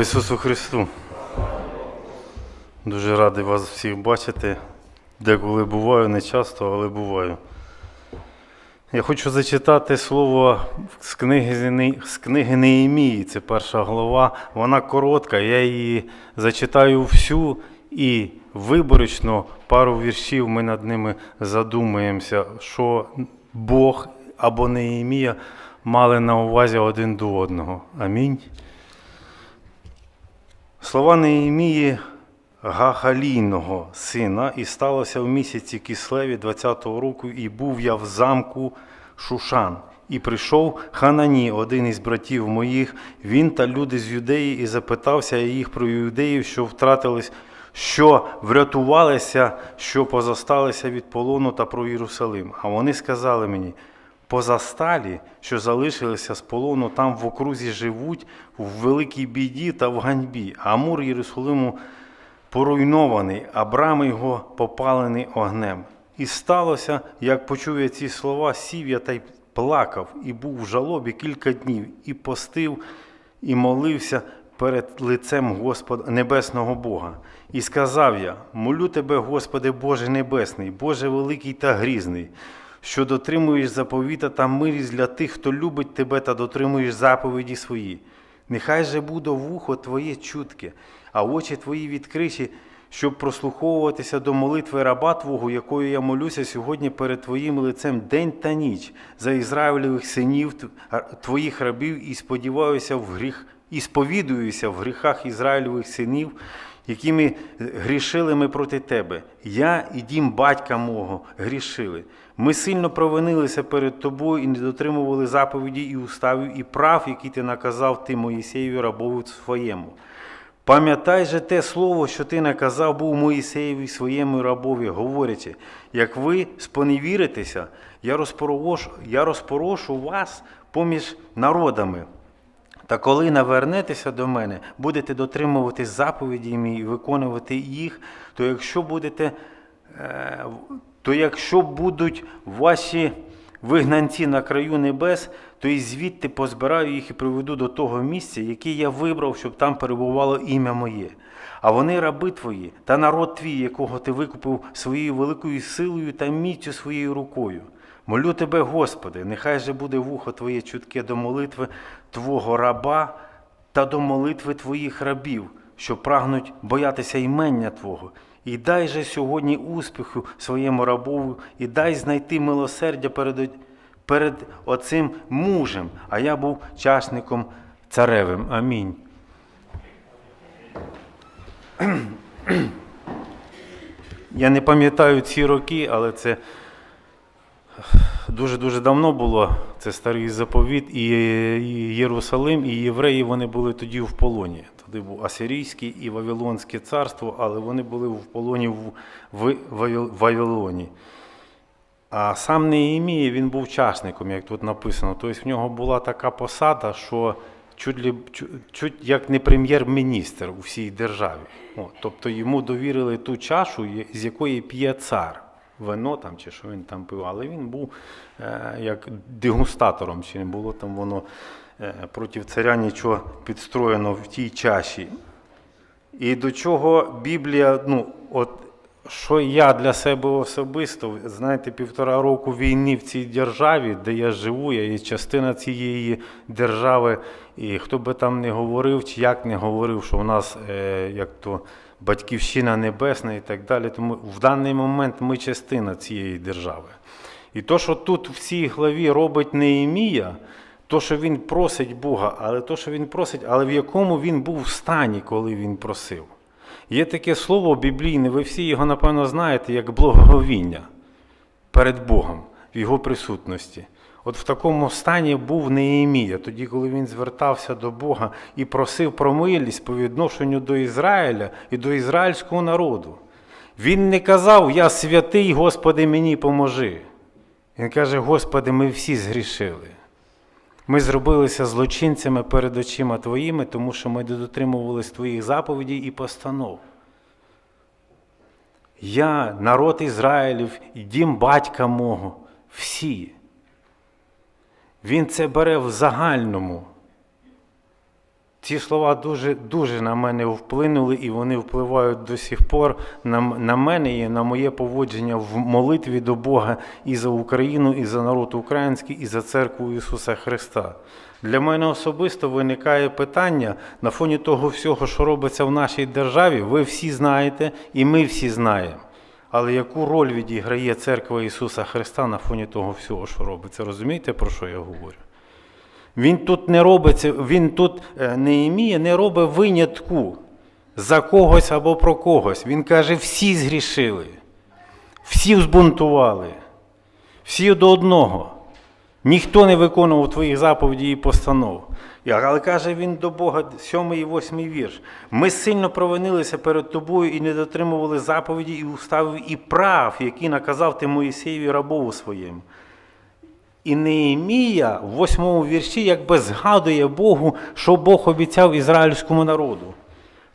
Ісусу Христу. Дуже радий вас всіх бачити. Деколи буваю, не часто, але буваю. Я хочу зачитати слово з книги, з книги Неємії, це перша глава. Вона коротка, я її зачитаю всю і виборочно пару віршів ми над ними задумаємося, що Бог або Неємія мали на увазі один до одного. Амінь. Слова Неємії Гагалійного сина, і сталося в місяці Кислеві 20-го року, і був я в замку Шушан. І прийшов Ханані, один із братів моїх, він та люди з юдеї, і запитався їх про юдеїв, що втратились, що врятувалися, що позосталися від полону та про Єрусалим. А вони сказали мені: позасталі, що залишилися з полону, там в окрузі живуть в великій біді та в ганьбі. А мур Єрусалиму поруйнований, а брами його попалені огнем. І сталося, як почув я ці слова, сів я та й плакав, і був в жалобі кілька днів, і постив, і молився перед лицем Господа Небесного Бога. І сказав я: молю тебе, Господи Боже Небесний, Боже великий та грізний, що дотримуєш заповіта та милість для тих, хто любить тебе та дотримуєш заповіді свої. Нехай же буде вухо Твоє чутке, а очі Твої відкриті, щоб прослуховуватися до молитви раба Твого, якою я молюся сьогодні перед Твоїм лицем день та ніч за Ізраїлевих синів Твоїх рабів і сподіваюся в гріх, і сповідуюся в гріхах Ізраїлевих синів, якими грішили ми проти Тебе. Я і дім батька мого грішили. Ми сильно провинилися перед тобою і не дотримували заповіді і уставів, і прав, які ти наказав ти Моїсеєві рабову своєму. Пам'ятай же те слово, що ти наказав був Моїсеєві своєму рабові, говорячи, як ви споневіритеся, я розпорошу, я розпорошу вас поміж народами. Та коли навернетеся до мене, будете дотримувати заповіді мої і виконувати їх, то якщо будете, е, то якщо будуть ваші вигнанці на краю небес, то і звідти позбираю їх і приведу до того місця, яке я вибрав, щоб там перебувало ім'я моє. А вони раби твої та народ твій, якого ти викупив своєю великою силою та міцю своєю рукою. Молю тебе, Господи, нехай же буде вухо Твоє чутке до молитви Твого раба та до молитви Твоїх рабів, що прагнуть боятися імення Твого. І дай же сьогодні успіху своєму рабову, і дай знайти милосердя перед, перед оцим мужем, а я був часником царевим. Амінь. Я не пам'ятаю ці роки, але це дуже-дуже давно було. Це старий заповіт, і Єрусалим, і євреї вони були тоді в полоні. Туди був Асирійське і Вавилонське царство, але вони були в полоні в Вавилоні. А сам Неємія, він був часником, як тут написано. Тобто в нього була така посада, що чуть, чуть, як не прем'єр-міністр у всій державі. Тобто йому довірили ту чашу, з якої п'є цар. Вино там чи що він там пив, але він був е, як дегустатором, чи не було там воно е, проти царя нічого підстроєно в тій чаші. І до чого Біблія, ну, от що я для себе особисто, знаєте, півтора року війни в цій державі, де я живу, я є частина цієї держави, і хто би там не говорив, чи як не говорив, що в нас е, як то батьківщина небесна і так далі. Тому в даний момент ми частина цієї держави. І то, що тут в цій главі робить Неємія, то, що він просить Бога, але то, що він просить, але в якому він був в стані, коли він просив. Є таке слово біблійне, ви всі його, напевно, знаєте, як благоговіння перед Богом в Його присутності. От в такому стані був Неємія, тоді, коли він звертався до Бога і просив про милість по відношенню до Ізраїля і до ізраїльського народу. Він не казав, я святий, Господи, мені поможи. Він каже, Господи, ми всі згрішили. Ми зробилися злочинцями перед очима Твоїми, тому що ми не дотримувалися Твоїх заповідей і постанов. Я, народ Ізраїлів і дім батька мого, всі. Він це бере в загальному. Ці слова дуже, дуже на мене вплинули, і вони впливають до сих пор на, на мене і на моє поводження в молитві до Бога і за Україну, і за народ український, і за церкву Ісуса Христа. Для мене особисто виникає питання на фоні того всього, що робиться в нашій державі. Ви всі знаєте, і ми всі знаємо. Але яку роль відіграє церква Ісуса Христа на фоні того всього, що робиться? Розумієте, про що я говорю? Він тут не робиться, він тут не іміє, не робить винятку за когось або про когось. Він каже, всі згрішили, всі збунтували, всі до одного. Ніхто не виконував твоїх заповідей і постанов. Але каже він до Бога, 7 і 8 вірш. Ми сильно провинилися перед тобою і не дотримували заповіді і уставів і прав, які наказав ти Моїсеєві рабову своєму. І Неемія в восьмому вірші якби згадує Богу, що Бог обіцяв ізраїльському народу.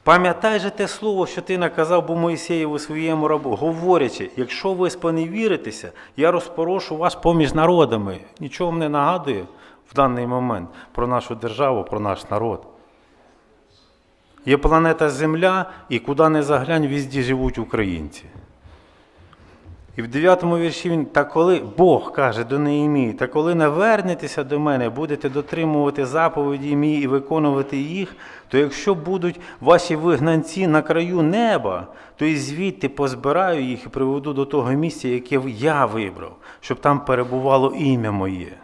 Пам'ятай же те слово, що ти наказав бо Моїсеєву своєму рабу, говорячи, якщо ви споневіритеся, я розпорошу вас поміж народами. Нічого не нагадує в даний момент про нашу державу, про наш народ. Є планета Земля, і куди не заглянь, візді живуть українці. І в 9 вірші він, та коли Бог каже до Неємії, та коли навернетеся до мене, будете дотримувати заповіді мої і виконувати їх, то якщо будуть ваші вигнанці на краю неба, то і звідти позбираю їх і приведу до того місця, яке я вибрав, щоб там перебувало ім'я моє.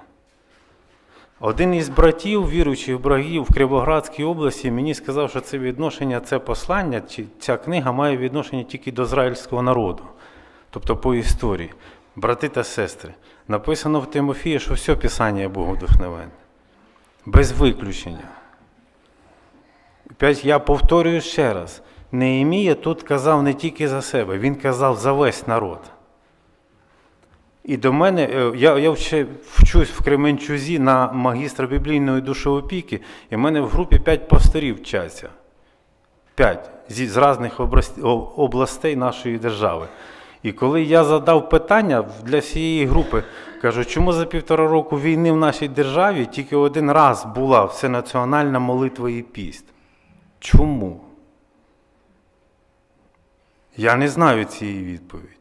Один із братів, віруючих братів в Кривоградській області, мені сказав, що це відношення, це послання, чи ця книга має відношення тільки до ізраїльського народу, тобто по історії. Брати та сестри, написано в Тимофії, що все Писання є Богодухновенне, без виключення. Я повторюю ще раз: Неемія тут казав не тільки за себе, він казав за весь народ. І до мене, е, я, я ще вчусь в Кременчузі на магістра біблійної душоопіки, і в мене в групі п'ять пасторів вчаться. П'ять з різних областей нашої держави. І коли я задав питання для всієї групи, кажу, чому за півтора року війни в нашій державі тільки один раз була всенаціональна молитва і піст? Чому? Я не знаю цієї відповіді.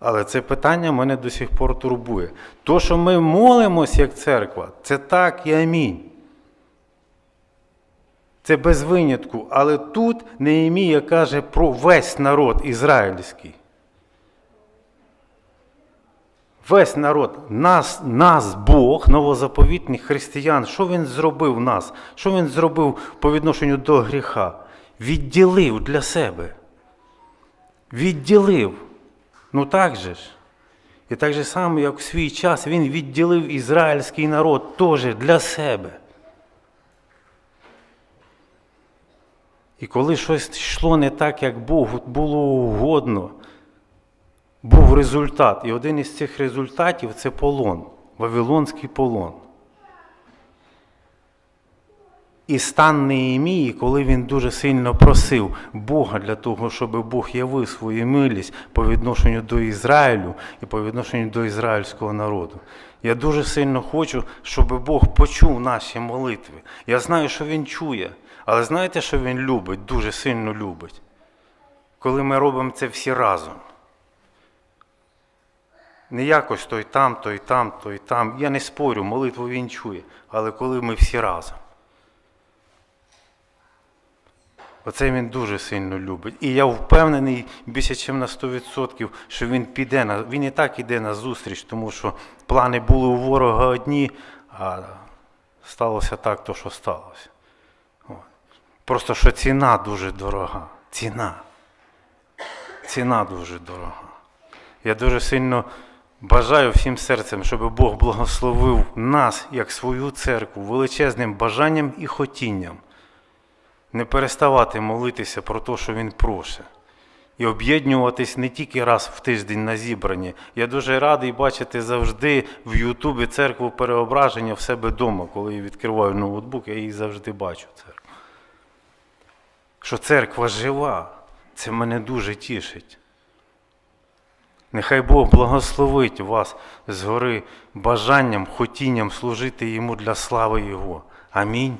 Але це питання мене до сих пор турбує. То, що ми молимось як церква, це так і амінь. Це без винятку. Але тут Неемія каже про весь народ ізраїльський. Весь народ, нас, нас Бог, новозаповітних християн, що Він зробив нас? Що Він зробив по відношенню до гріха? Відділив для себе. Відділив. Ну так же ж. І так же само, як в свій час він відділив ізраїльський народ теж для себе. І коли щось йшло не так, як Богу було угодно, був результат. І один із цих результатів це полон, Вавилонський полон. І стан Неємії, коли він дуже сильно просив Бога для того, щоб Бог явив свою милість по відношенню до Ізраїлю і по відношенню до ізраїльського народу. Я дуже сильно хочу, щоб Бог почув наші молитви. Я знаю, що Він чує, але знаєте, що Він любить, дуже сильно любить, коли ми робимо це всі разом. Не якось той там, той там, той там. Я не спорю, молитву він чує, але коли ми всі разом. Оце він дуже сильно любить. І я впевнений більше, ніж на 100%, що він піде на. Він і так іде на зустріч, тому що плани були у ворога одні, а сталося так, то що сталося. Просто що ціна дуже дорога. Ціна. Ціна дуже дорога. Я дуже сильно бажаю всім серцем, щоб Бог благословив нас, як свою церкву, величезним бажанням і хотінням не переставати молитися про те, що він просить. І об'єднуватись не тільки раз в тиждень на зібранні. Я дуже радий бачити завжди в Ютубі церкву переображення в себе вдома. Коли я відкриваю ноутбук, я її завжди бачу. Церкву. Що церква жива, це мене дуже тішить. Нехай Бог благословить вас згори бажанням, хотінням служити йому для слави Його. Амінь.